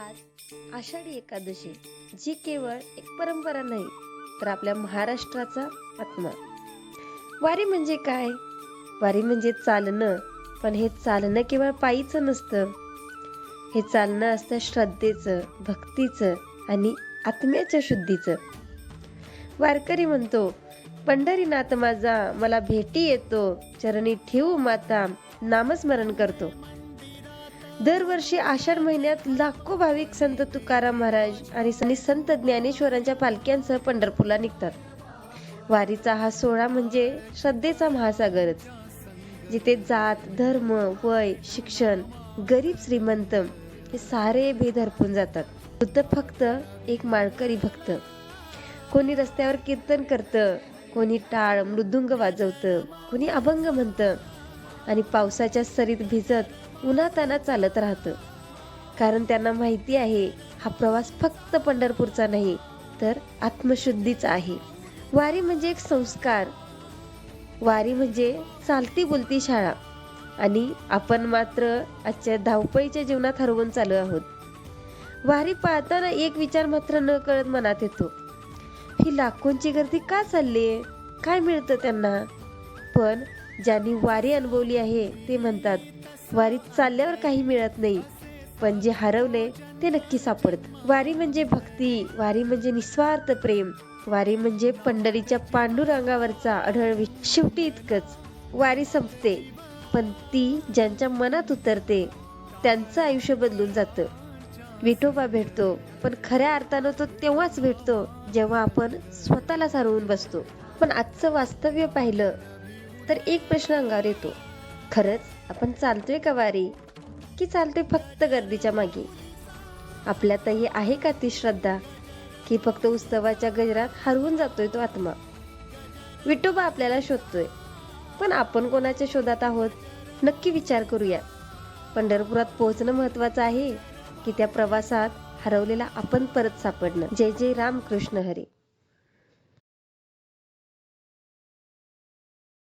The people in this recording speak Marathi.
आज आषाढी एकादशी जी केवळ एक परंपरा नाही तर आपल्या महाराष्ट्राचा आत्मा. वारी म्हणजे काय? वारी म्हणजे चालणं पण हे चालणं केवळ पायीचं नसतं. हे चालणं असतं श्रद्धेचं भक्तीचं आणि आत्म्याच्या शुद्धीचं. वारकरी म्हणतो पंढरीनाथ माझा मला भेटी येतो चरणी ठेवू माता नामस्मरण करतो. दरवर्षी आषाढ महिन्यात लाखो भाविक संत तुकाराम महाराज आणि संत ज्ञानेश्वरांच्या पालख्यांसह पंढरपूरला निघतात. वारीचा हा सोहळा म्हणजे श्रद्धेचा महासागरच. जिथे जात धर्म वय शिक्षण गरीब श्रीमंत हे सारे भेद हरपून जातात. वृद्ध फक्त एक माळकरी भक्त. कोणी रस्त्यावर कीर्तन करतं कोणी टाळ मृदुंग वाजवतं कोणी अभंग म्हणतं आणि पावसाच्या सरीत भिजत उन्हाताना चालत राहतं. कारण त्यांना माहिती आहे हा प्रवास फक्त पंढरपूरचा नाही तर आत्मशुद्धीचा आहे. वारी म्हणजे एक संस्कार. वारी म्हणजे चालती बोलती शाळा. आणि आपण मात्र आजच्या धावपळीच्या जीवनात हरवून चालू आहोत. वारी पाहताना एक विचार मात्र न कळत मनात येतो. ही लाखोंची गर्दी का चालली आहे? काय मिळतं त्यांना? पण ज्यांनी वारी अनुभवली आहे ते म्हणतात वारीत चालल्यावर काही मिळत नाही. पण जे हरवले ते नक्की सापडत. वारी म्हणजे भक्ती वारी म्हणजे निस्वार्थ प्रेम वारी म्हणजे पंढरीच्या पांडुरंगावरचा अढळ शेवटी इतकंच. वारी संपते पण ती ज्यांच्या मनात उतरते त्यांचं आयुष्य बदलून जातं. विठोबा भेटतो पण खऱ्या अर्थानं तो तेव्हाच भेटतो जेव्हा आपण स्वतःला सारवून बसतो. पण आजचं वास्तव्य पाहिलं तर एक प्रश्न अंगावर येतो. खरंच? आपण चालतोय का वारी? की चालतोय फक्त गर्दीच्या मागे? आपल्यातही आहे का ती श्रद्धा? की फक्त उत्सवाच्या गजरात हरवून जातोय तो आत्मा? विठोबा आपल्याला शोधतोय. पण आपण कोणाच्या शोधात आहोत? नक्की विचार करूया. पंढरपुरात पोहोचणं महत्वाचं आहे की त्या प्रवासात हरवलेला आपण परत सापडणं. जय जय रामकृष्ण हरी.